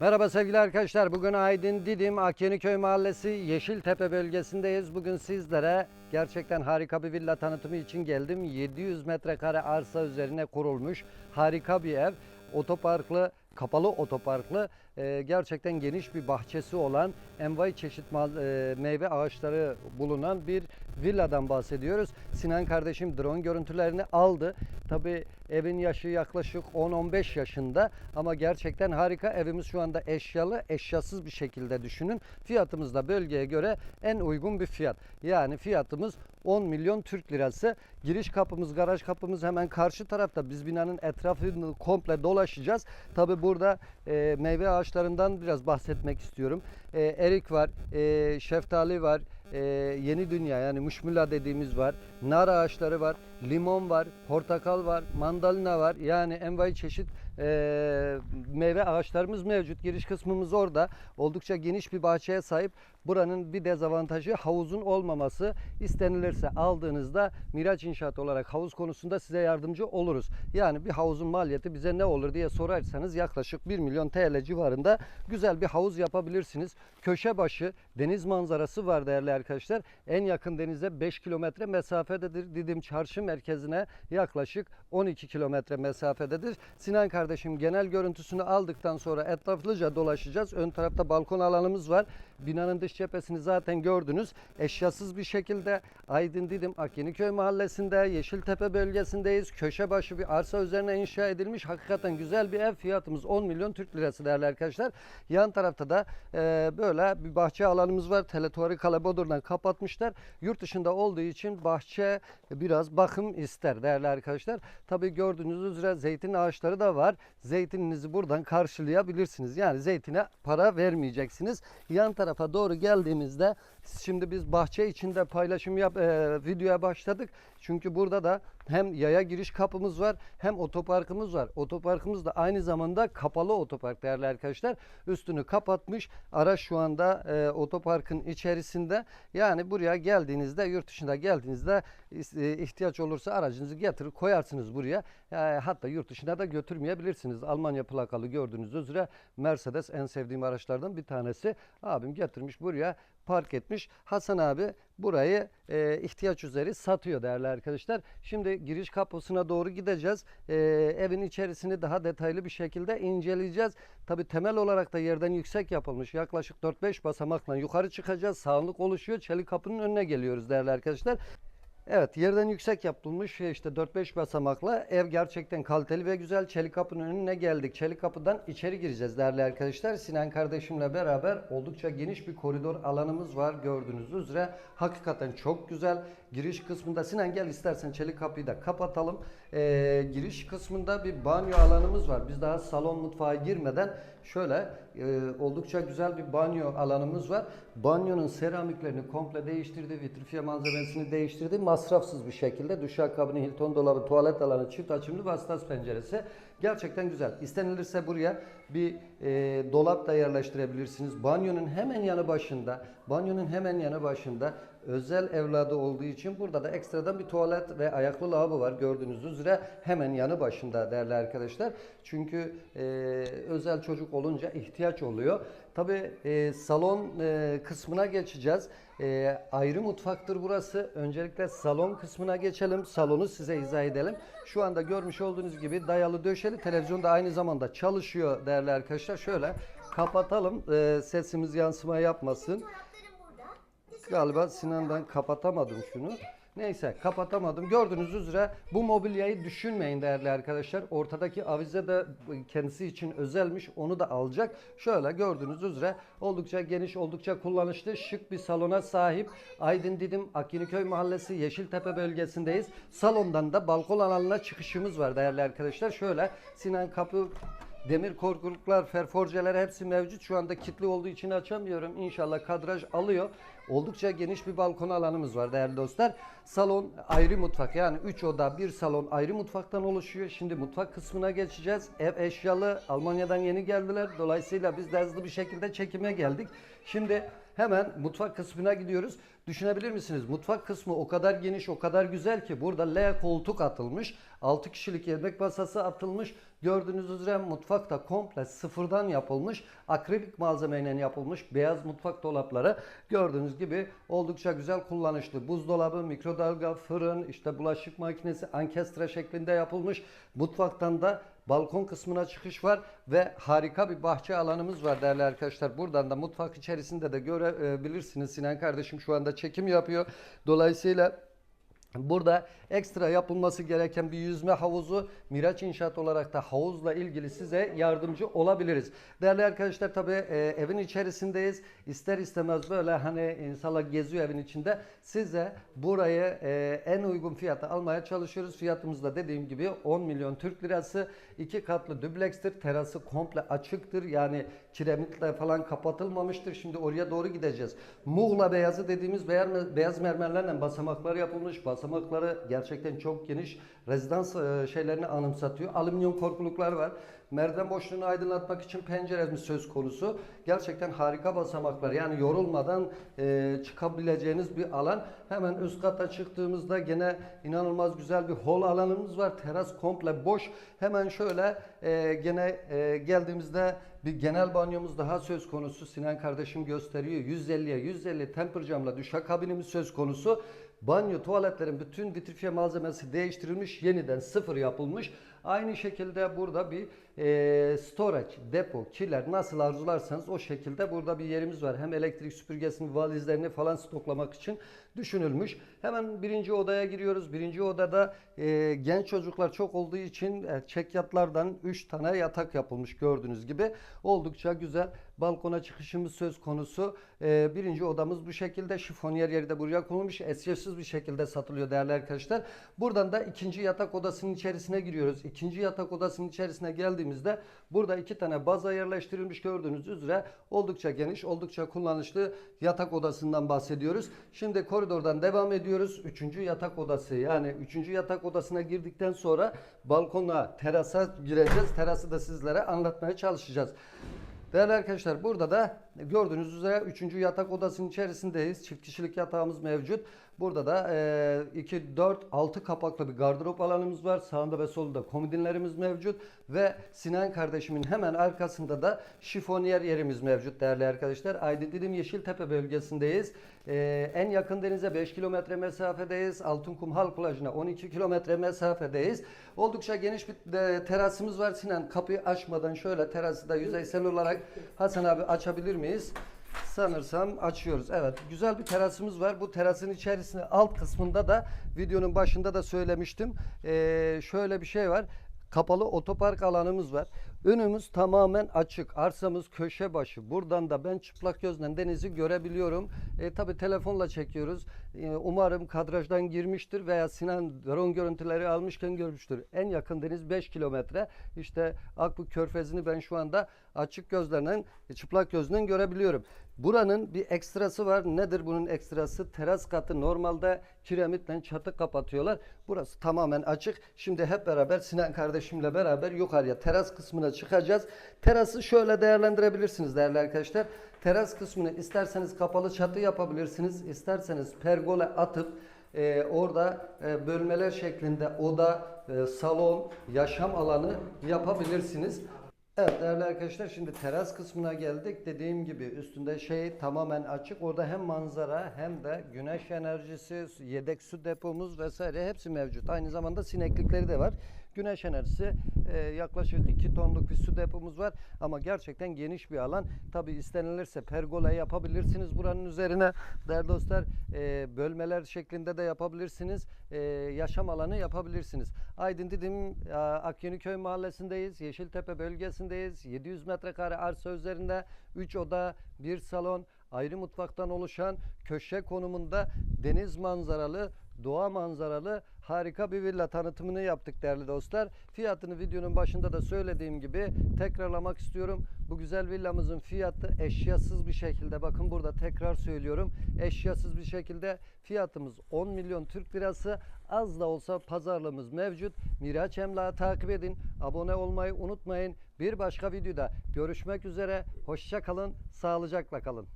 Merhaba sevgili arkadaşlar. Bugün Aydın Didim Akyeniköy Mahallesi Yeşiltepe bölgesindeyiz. Bugün sizlere gerçekten harika bir villa tanıtımı için geldim. 700 metrekare arsa üzerine kurulmuş harika bir ev. Otoparklı, kapalı otoparklı e, gerçekten geniş bir bahçesi olan envai çeşit e, meyve ağaçları bulunan bir villadan bahsediyoruz. Sinan kardeşim drone görüntülerini aldı. Tabi evin yaşı yaklaşık 10-15 yaşında ama gerçekten harika. Evimiz şu anda eşyalı, eşyasız bir şekilde düşünün. Fiyatımız da bölgeye göre en uygun bir fiyat. Yani fiyatımız 10 milyon Türk lirası. Giriş kapımız, garaj kapımız hemen karşı tarafta. Biz binanın etrafını komple dolaşacağız. Tabi burada e, meyve ağaçlarından biraz bahsetmek istiyorum. E, erik var, e, şeftali var, e, yeni dünya yani muşmula dediğimiz var. Nar ağaçları var, limon var, portakal var, mandalina var. Yani envai çeşit e, meyve ağaçlarımız mevcut. Giriş kısmımız orada. Oldukça geniş bir bahçeye sahip. Buranın bir dezavantajı havuzun olmaması. İstenilirse aldığınızda Miraç İnşaat olarak havuz konusunda size yardımcı oluruz. Yani bir havuzun maliyeti bize ne olur diye sorarsanız yaklaşık 1 milyon TL civarında güzel bir havuz yapabilirsiniz. Köşe başı deniz manzarası var değerli arkadaşlar. En yakın denize 5 kilometre mesafededir. Didim Çarşı merkezine yaklaşık 12 kilometre mesafededir. Sinan kardeşim genel görüntüsünü aldıktan sonra etraflıca dolaşacağız. Ön tarafta balkon alanımız var. Binanın dış cephesini zaten gördünüz. Eşyasız bir şekilde Aydın Didim Akyeniköy mahallesinde Yeşiltepe bölgesindeyiz. Köşe başı bir arsa üzerine inşa edilmiş. Hakikaten güzel bir ev. Fiyatımız 10 milyon Türk lirası değerli arkadaşlar. Yan tarafta da e, böyle bir bahçe alanımız var. Teletuvarı kalebodurdan kapatmışlar. Yurt dışında olduğu için bahçe biraz bakım ister değerli arkadaşlar. Tabii gördüğünüz üzere zeytin ağaçları da var. Zeytininizi buradan karşılayabilirsiniz. Yani zeytine para vermeyeceksiniz. Yan tarafa doğru geldiğimizde şimdi biz bahçe içinde paylaşım yap e, videoya başladık. Çünkü burada da hem yaya giriş kapımız var hem otoparkımız var. Otoparkımız da aynı zamanda kapalı otopark değerli arkadaşlar. Üstünü kapatmış. Araç şu anda e, otoparkın içerisinde. Yani buraya geldiğinizde yurt dışında geldiğinizde e, ihtiyaç olursa aracınızı getirir koyarsınız buraya. E, hatta yurt dışına da götürmeyebilirsiniz. Almanya plakalı gördüğünüz üzere Mercedes en sevdiğim araçlardan bir tanesi. Abim getirmiş buraya park etmiş. Hasan abi burayı e, ihtiyaç üzeri satıyor değerli arkadaşlar. Şimdi giriş kapısına doğru gideceğiz. E, evin içerisini daha detaylı bir şekilde inceleyeceğiz. Tabi temel olarak da yerden yüksek yapılmış. Yaklaşık 4-5 basamakla yukarı çıkacağız. Sağlık oluşuyor. Çelik kapının önüne geliyoruz değerli arkadaşlar. Evet yerden yüksek yapılmış işte 4-5 basamakla ev gerçekten kaliteli ve güzel. Çelik kapının önüne geldik. Çelik kapıdan içeri gireceğiz değerli arkadaşlar. Sinan kardeşimle beraber oldukça geniş bir koridor alanımız var gördüğünüz üzere. Hakikaten çok güzel. Giriş kısmında Sinan gel istersen çelik kapıyı da kapatalım. Ee, giriş kısmında bir banyo alanımız var. Biz daha salon mutfağa girmeden şöyle e, oldukça güzel bir banyo alanımız var. Banyonun seramiklerini komple değiştirdi. Vitrifiye malzemesini değiştirdi. Masrafsız bir şekilde duşakabini, Hilton dolabı, tuvalet alanı, çift açımlı vasıtas penceresi. Gerçekten güzel. İstenilirse buraya bir e, dolap da yerleştirebilirsiniz. Banyonun hemen yanı başında, banyonun hemen yanı başında özel evladı olduğu için burada da ekstradan bir tuvalet ve ayaklı lavabo var gördüğünüz üzere hemen yanı başında değerli arkadaşlar. Çünkü e, özel çocuk olunca ihtiyaç oluyor. Tabi salon e, kısmına geçeceğiz. E, ayrı mutfaktır burası. Öncelikle salon kısmına geçelim. Salonu size izah edelim. Şu anda görmüş olduğunuz gibi dayalı döşeli televizyon da aynı zamanda çalışıyor değerli arkadaşlar. Şöyle kapatalım e, sesimiz yansıma yapmasın. Galiba Sinan'dan kapatamadım şunu. Neyse kapatamadım. Gördüğünüz üzere bu mobilyayı düşünmeyin değerli arkadaşlar. Ortadaki avize de kendisi için özelmiş. Onu da alacak. Şöyle gördüğünüz üzere oldukça geniş, oldukça kullanışlı, şık bir salona sahip. Aydın Didim Akiniköy Mahallesi Yeşiltepe bölgesindeyiz. Salondan da balkon alanına çıkışımız var değerli arkadaşlar. Şöyle Sinan kapı Demir korkuluklar, ferforceler hepsi mevcut. Şu anda kilitli olduğu için açamıyorum. İnşallah kadraj alıyor. Oldukça geniş bir balkon alanımız var değerli dostlar. Salon ayrı mutfak yani 3 oda bir salon ayrı mutfaktan oluşuyor. Şimdi mutfak kısmına geçeceğiz. Ev eşyalı Almanya'dan yeni geldiler. Dolayısıyla biz de hızlı bir şekilde çekime geldik. Şimdi hemen mutfak kısmına gidiyoruz. Düşünebilir misiniz? Mutfak kısmı o kadar geniş, o kadar güzel ki burada L koltuk atılmış. 6 kişilik yemek masası atılmış. Gördüğünüz üzere mutfak da komple sıfırdan yapılmış. Akrilik malzemeyle yapılmış beyaz mutfak dolapları. Gördüğünüz gibi oldukça güzel kullanışlı. Buzdolabı, mikrodalga, fırın, işte bulaşık makinesi, ankestre şeklinde yapılmış. Mutfaktan da balkon kısmına çıkış var ve harika bir bahçe alanımız var değerli arkadaşlar. Buradan da mutfak içerisinde de görebilirsiniz. Sinan kardeşim şu anda çekim yapıyor. Dolayısıyla Burada ekstra yapılması gereken bir yüzme havuzu Miraç İnşaat olarak da havuzla ilgili size yardımcı olabiliriz. Değerli arkadaşlar tabi evin içerisindeyiz. İster istemez böyle hani insanlar geziyor evin içinde. Size burayı e, en uygun fiyata almaya çalışıyoruz. Fiyatımız da dediğim gibi 10 milyon Türk lirası. iki katlı düblekstir. Terası komple açıktır. Yani kiremitle falan kapatılmamıştır. Şimdi oraya doğru gideceğiz. Muğla beyazı dediğimiz beyaz, mermerlerle basamaklar yapılmış. Basamakları gerçekten çok geniş. Rezidans e, şeylerini anımsatıyor. Alüminyum korkuluklar var. Merdiven boşluğunu aydınlatmak için penceremiz söz konusu. Gerçekten harika basamaklar. Yani yorulmadan e, çıkabileceğiniz bir alan. Hemen üst kata çıktığımızda gene inanılmaz güzel bir hol alanımız var. Teras komple boş. Hemen şöyle e, gene e, geldiğimizde bir genel banyomuz daha söz konusu. Sinan kardeşim gösteriyor. 150'ye 150 temper camla duşakabinimiz söz konusu. Banyo, tuvaletlerin bütün vitrifiye malzemesi değiştirilmiş, yeniden sıfır yapılmış. Aynı şekilde burada bir e, storage, depo, kiler nasıl arzularsanız o şekilde burada bir yerimiz var. Hem elektrik süpürgesini, valizlerini falan stoklamak için düşünülmüş. Hemen birinci odaya giriyoruz. Birinci odada e, genç çocuklar çok olduğu için e, çekyatlardan 3 tane yatak yapılmış gördüğünüz gibi. Oldukça güzel balkona çıkışımız söz konusu. E, birinci odamız bu şekilde. Şifonyer yeri de buraya konulmuş. Esrefsiz bir şekilde satılıyor değerli arkadaşlar. Buradan da ikinci yatak odasının içerisine giriyoruz. İkinci yatak odasının içerisine geldiğimizde burada iki tane baza yerleştirilmiş gördüğünüz üzere oldukça geniş, oldukça kullanışlı yatak odasından bahsediyoruz. Şimdi koridordan devam ediyoruz. Üçüncü yatak odası yani üçüncü yatak odasına girdikten sonra balkona, terasa gireceğiz. Terası da sizlere anlatmaya çalışacağız. Değerli arkadaşlar burada da gördüğünüz üzere 3. yatak odasının içerisindeyiz. Çift kişilik yatağımız mevcut. Burada da 2, 4, 6 kapaklı bir gardırop alanımız var. Sağında ve solunda komodinlerimiz mevcut. Ve Sinan kardeşimin hemen arkasında da şifoniyer yerimiz mevcut değerli arkadaşlar. Aydın Didim Yeşiltepe bölgesindeyiz. Ee, en yakın denize 5 kilometre mesafedeyiz. Altınkum Halk Plajı'na 12 kilometre mesafedeyiz. Oldukça geniş bir de terasımız var. Sinan kapıyı açmadan şöyle terası da yüzeysel olarak Hasan abi açabilir miyiz? Sanırsam açıyoruz. Evet güzel bir terasımız var. Bu terasın içerisinde alt kısmında da videonun başında da söylemiştim. Ee, şöyle bir şey var. Kapalı otopark alanımız var. Önümüz tamamen açık. Arsamız köşe başı. Buradan da ben çıplak gözle denizi görebiliyorum. E, tabii telefonla çekiyoruz. E, umarım kadrajdan girmiştir veya Sinan drone görüntüleri almışken görmüştür. En yakın deniz 5 kilometre. İşte Akbük Körfezi'ni ben şu anda açık gözlerle, çıplak gözle görebiliyorum. Buranın bir ekstrası var. Nedir bunun ekstrası? Teras katı normalde kiremitle çatı kapatıyorlar. Burası tamamen açık. Şimdi hep beraber Sinan kardeşimle beraber yukarıya teras kısmına çıkacağız. Terası şöyle değerlendirebilirsiniz değerli arkadaşlar. Teras kısmını isterseniz kapalı çatı yapabilirsiniz. isterseniz pergole atıp e, orada e, bölmeler şeklinde oda, e, salon, yaşam alanı yapabilirsiniz. Evet değerli arkadaşlar şimdi teras kısmına geldik. Dediğim gibi üstünde şey tamamen açık. Orada hem manzara hem de güneş enerjisi, yedek su depomuz vesaire hepsi mevcut. Aynı zamanda sineklikleri de var. Güneş enerjisi e, yaklaşık 2 tonluk bir su depomuz var. Ama gerçekten geniş bir alan. Tabi istenilirse pergola yapabilirsiniz buranın üzerine. Değerli dostlar e, bölmeler şeklinde de yapabilirsiniz. E, yaşam alanı yapabilirsiniz. Aydın Didim e, Akyeniköy mahallesindeyiz. Yeşiltepe bölgesindeyiz. 700 metrekare arsa üzerinde 3 oda, 1 salon, ayrı mutfaktan oluşan köşe konumunda deniz manzaralı doğa manzaralı harika bir villa tanıtımını yaptık değerli dostlar. Fiyatını videonun başında da söylediğim gibi tekrarlamak istiyorum. Bu güzel villamızın fiyatı eşyasız bir şekilde bakın burada tekrar söylüyorum. Eşyasız bir şekilde fiyatımız 10 milyon Türk lirası. Az da olsa pazarlığımız mevcut. Miraç Emlak'ı takip edin. Abone olmayı unutmayın. Bir başka videoda görüşmek üzere. Hoşça kalın. Sağlıcakla kalın.